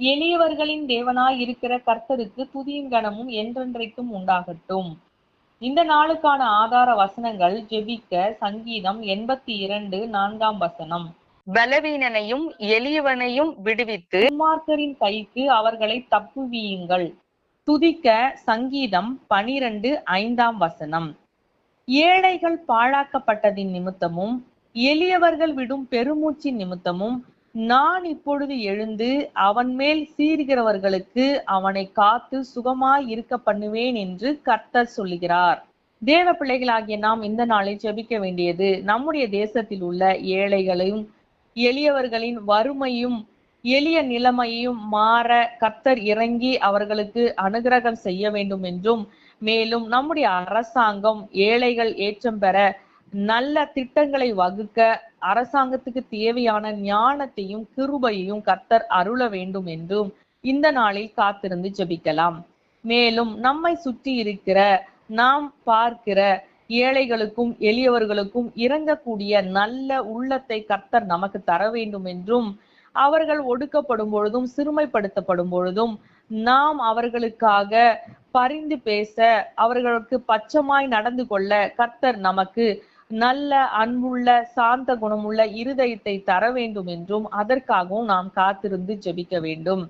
எளியவர்களின் தேவனாய் இருக்கிற கர்த்தருக்கு துதியும் கனமும் என்றென்றைக்கும் உண்டாகட்டும். இந்த நாளுக்கான ஆதார வசனங்கள் ஜெபிக்க சங்கீதம் எண்பத்தி இரண்டு நான்காம் வசனம். பலவீனனையும் எளியவனையும் விடுவித்து துன்மார்க்கரின் கைக்கு அவர்களை தப்புவியுங்கள். துதிக்க சங்கீதம் பனிரெண்டு ஐந்தாம் வசனம். ஏழைகள் பாழாக்கப்பட்டதின் நிமித்தமும் எளியவர்கள் விடும் பெருமூச்சின் நிமித்தமும் நான் இப்பொழுது எழுந்து அவன் மேல் சீர்கிறவர்களுக்கு அவனை காத்து சுகமாய் இருக்க பண்ணுவேன் என்று கர்த்தர் சொல்லுகிறார். தேவ பிள்ளைகளாகிய நாம் இந்த நாளில் ஜெபிக்க வேண்டியது நம்முடைய தேசத்தில் உள்ள ஏழைகளையும் எளியவர்களின் வறுமையும் எளிய நிலைமையும் மாற கர்த்தர் இறங்கி அவர்களுக்கு அனுகிரகம் செய்ய வேண்டும் என்றும் மேலும் நம்முடைய அரசாங்கம் ஏழைகள் ஏற்றம் பெற நல்ல திட்டங்களை வகுக்க அரசாங்கத்துக்கு தேவையான ஞானத்தையும் கிருபையையும் கர்த்தர் அருள வேண்டும் என்றும் இந்த நாளில் காத்திருந்து ஜெபிக்கலாம். மேலும் நம்மை சுற்றி இருக்கிற நாம் பார்க்கிற ஏழைகளுக்கும் எளியவர்களுக்கும் இறங்கக்கூடிய நல்ல உள்ளத்தை கர்த்தர் நமக்கு தர வேண்டும் என்றும் அவர்கள் ஒடுக்கப்படும் பொழுதும் சிறுமைப்படுத்தப்படும் பொழுதும் நாம் அவர்களுக்காக பரிந்து பேச அவர்களுக்கு பச்சமாய் நடந்து கொள்ள கர்த்தர் நமக்கு நல்ல அன்புள்ள சாந்த குணமுள்ள இருதயத்தை தர வேண்டும் என்றும் அதற்காகவும் நாம் காத்திருந்து ஜெபிக்க வேண்டும்.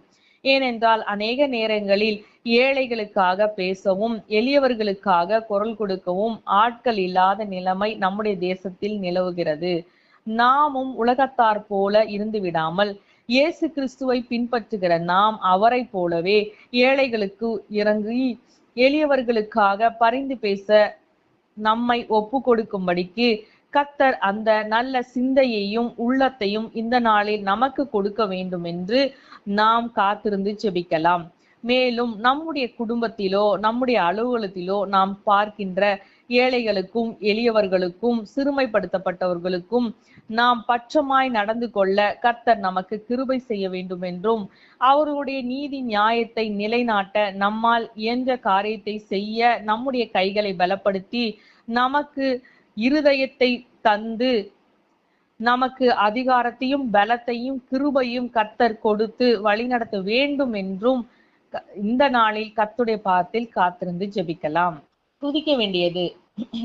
ஏனென்றால் அநேக நேரங்களில் ஏழைகளுக்காக பேசவும் எளியவர்களுக்காக குரல் கொடுக்கவும் ஆட்கள் இல்லாத நிலைமை நம்முடைய தேசத்தில் நிலவுகிறது. நாமும் உலகத்தார் போல இருந்து விடாமல் இயேசு கிறிஸ்துவை பின்பற்றுகிற நாம் அவரை போலவே ஏழைகளுக்கு இறங்கி எளியவர்களுக்காக பரிந்து பேச நம்மை ஒப்பு கொடுக்கும்படிக்கு கத்தர் அந்த நல்ல சிந்தையையும் உள்ளத்தையும் இந்த நாளில் நமக்கு கொடுக்க வேண்டும் என்று நாம் காத்திருந்து செபிக்கலாம். மேலும் நம்முடைய குடும்பத்திலோ நம்முடைய அலுவலகத்திலோ நாம் பார்க்கின்ற ஏழைகளுக்கும் எளியவர்களுக்கும் சிறுமைப்படுத்தப்பட்டவர்களுக்கும் நாம் பட்சமாய் நடந்து கொள்ள கர்த்தர் நமக்கு கிருபை செய்ய வேண்டும் என்றும் அவர்களுடைய நீதி நியாயத்தை நிலைநாட்ட நம்மால் இயன்ற காரியத்தை செய்ய நம்முடைய கைகளை பலப்படுத்தி நமக்கு இருதயத்தை தந்து நமக்கு அதிகாரத்தையும் பலத்தையும் கிருபையும் கர்த்தர் கொடுத்து வழிநடத்த வேண்டும் என்றும் இந்த நாளில் கத்துடைய பாதத்தில் காத்திருந்து ஜெபிக்கலாம். துதிக்க வேண்டியது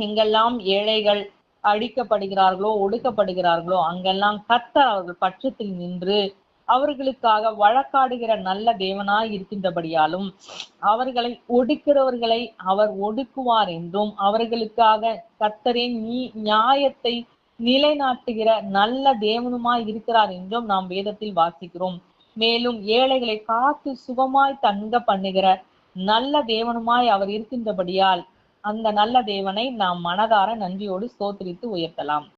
எங்கெல்லாம் ஏழைகள் அடிக்கப்படுகிறார்களோ ஒடுக்கப்படுகிறார்களோ அங்கெல்லாம் கத்தர் அவர்கள் பட்சத்தில் நின்று அவர்களுக்காக வழக்காடுகிற நல்ல தேவனாய் இருக்கின்றபடியாலும் அவர்களை ஒடுக்கிறவர்களை அவர் ஒடுக்குவார் என்றும் அவர்களுக்காக கத்தரே நீ நியாயத்தை நிலைநாட்டுகிற நல்ல தேவனுமாய் இருக்கிறார் என்றும் நாம் வேதத்தில் வாசிக்கிறோம். மேலும் ஏழைகளை காத்து சுகமாய் தங்க பண்ணுகிற நல்ல தேவனுமாய் அவர் இருக்கின்றபடியால் அந்த நல்ல தேவனை நாம் மனதார நன்றியோடு சோத்திரித்து உயர்த்தலாம்.